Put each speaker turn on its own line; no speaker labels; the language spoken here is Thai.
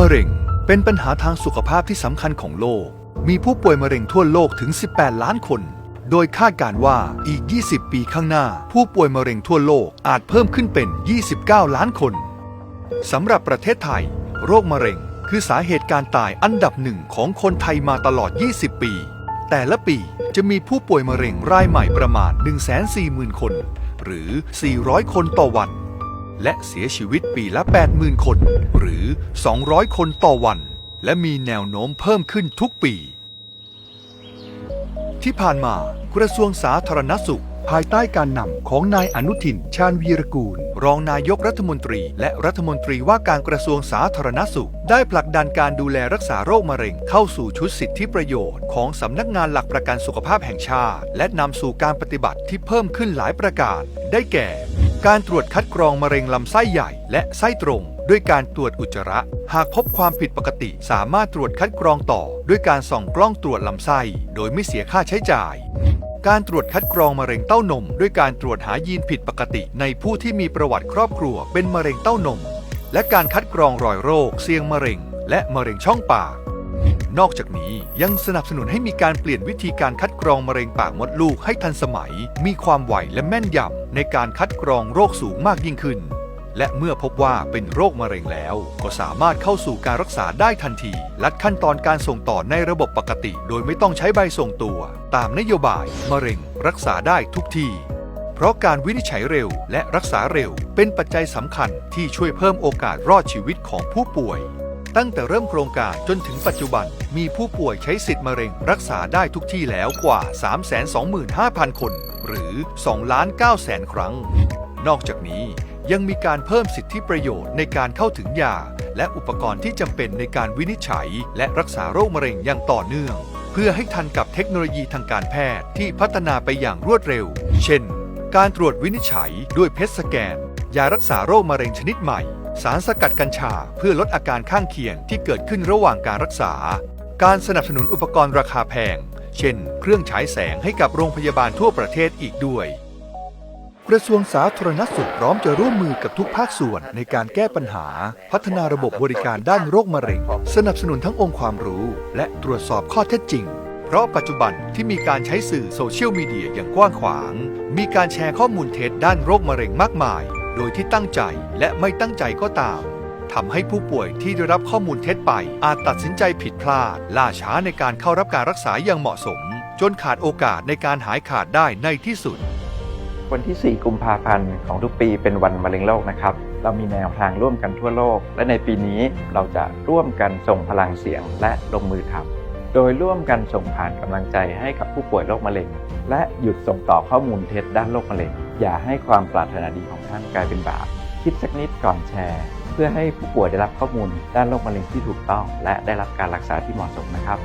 มะเร็ง เป็นปัญหาทางสุขภาพที่สำคัญของโลก มีผู้ป่วยมะเร็งทั่วโลกถึง 18 ล้านคน โดยคาดการ์ว่าอีก 20 ปีข้างหน้า ผู้ป่วยมะเร็งทั่วโลกอาจเพิ่มขึ้นเป็น 29 ล้านคนสำหรับประเทศไทย โรคมะเร็ง คือสาเหตุการตายอันดับหนึ่งของคนไทยมาตลอด 20 ปี แต่ละปีจะมีผู้ป่วยมะเร็งรายใหม่ประมาณ 140,000 คน หรือ 400 คนต่อวัน และเสียชีวิตปีละ 80,000 คน หรือ 200 คนต่อวัน และมีแนวโน้มเพิ่มขึ้นทุกปี ที่ผ่านมากระทรวงสาธารณสุข ภายใต้การนำของนายอนุทิน ชาญวีรกูล รองนายกรัฐมนตรี และรัฐมนตรีว่าการกระทรวงสาธารณสุข ได้ผลักดันการดูแลรักษาโรคมะเร็ง เข้าสู่ชุดสิทธิประโยชน์ของสำนักงานหลักประกันสุขภาพแห่งชาติ และนำสู่การปฏิบัติที่เพิ่มขึ้นหลายประการ ได้แก่ การตรวจคัดกรองมะเร็งลำไส้ใหญ่และไส้ตรง ด้วยการตรวจอุจจาระ หากพบความผิดปกติสามารถตรวจคัดกรองต่อ ด้วยการส่องกล้องตรวจลำไส้ โดยไม่เสียค่าใช้จ่าย การตรวจคัดกรองมะเร็งเต้านม ด้วยการตรวจหายีนผิดปกติ ในผู้ที่มีประวัติครอบครัวเป็นมะเร็งเต้านม และการคัดกรองรอยโรค เสี่ยงมะเร็ง และมะเร็งช่องปาก นอกจากนี้ยังสนับสนุนให้มีการเปลี่ยนวิธีการคัดกรองมะเร็งปากมดลูกให้ทันสมัย มีความไวและแม่นยำในการคัดกรองโรคสูงมากยิ่งขึ้น และเมื่อพบว่าเป็นโรคมะเร็งแล้ว ก็สามารถเข้าสู่การรักษาได้ทันที ลัดขั้นตอนการส่งต่อในระบบปกติ โดยไม่ต้องใช้ใบส่งตัว ตามนโยบายมะเร็ง รักษาได้ทุกที่เพราะการวินิจฉัยเร็วและรักษาเร็ว เป็นปัจจัยสำคัญที่ช่วยเพิ่มโอกาสรอดชีวิตของผู้ป่วย ตั้งแต่เริ่มโครงการจนถึงปัจจุบัน มีผู้ป่วยใช้สิทธิ์มะเร็ง รักษาได้ทุกที่แล้วกว่า 325,000 คน หรือ 2 ล้าน9แสนครั้ง นอกจากนี้ยังมีการเพิ่มสิทธิประโยชน์ในการเข้าถึงยา และอุปกรณ์ที่จำเป็นในการวินิจฉัย และรักษาโรคมะเร็งอย่างต่อเนื่อง เพื่อให้ทันกับเทคโนโลยีทางการแพทย์ที่พัฒนาไปอย่างรวดเร็ว เช่น การตรวจวินิจฉัยด้วยเพชสแกน ยารักษาโรคมะเร็งชนิดใหม่ สารสกัดกัญชาเพื่อลดอาการข้างเคียงที่เกิดขึ้นระหว่างการรักษา การสนับสนุนอุปกรณ์ราคาแพง เช่น เครื่องฉายแสงให้กับโรงพยาบาลทั่วประเทศอีกด้วย กระทรวงสาธารณสุขพร้อมจะร่วมมือกับทุกภาคส่วนในการแก้ปัญหา พัฒนาระบบบริการด้านโรคมะเร็ง สนับสนุนทั้งองค์ความรู้ และตรวจสอบข้อเท็จจริงเพราะปัจจุบันที่มีการใช้สื่อโซเชียลมีเดียอย่างกว้างขวาง มีการแชร์ข้อมูลเท็จด้านโรคมะเร็งมากมาย โดยที่ตั้งใจและไม่ตั้งใจก็ตามทำให้ผู้ป่วยที่ได้รับข้อมูลเท็จไป อาจตัดสินใจผิดพลาด ล่าช้าในการเข้ารับการรักษาอย่างเหมาะสม จนขาดโอกาสในการหายขาดได้ในที่สุด
วันที่ 4 กุมภาพันธ์ของทุกปีเป็นวันมะเร็งโลกนะครับ เรามีแนวทางร่วมกันทั่วโลก และในปีนี้เราจะร่วมกันส่งพลังเสียงและลงมือทำโดยร่วมกันส่งผ่านกำลังใจให้กับผู้ป่วยโรคมะเร็ง และหยุดส่งต่อข้อมูลเท็จด้านโรคมะเร็ง อย่าให้ความปรารถนาดีของท่านกลายเป็นบาป คิดสักนิดก่อนแชร์ เพื่อให้ผู้ป่วยได้รับข้อมูลด้านโรคมะเร็งที่ถูกต้อง และได้รับการรักษาที่เหมาะสมนะครับ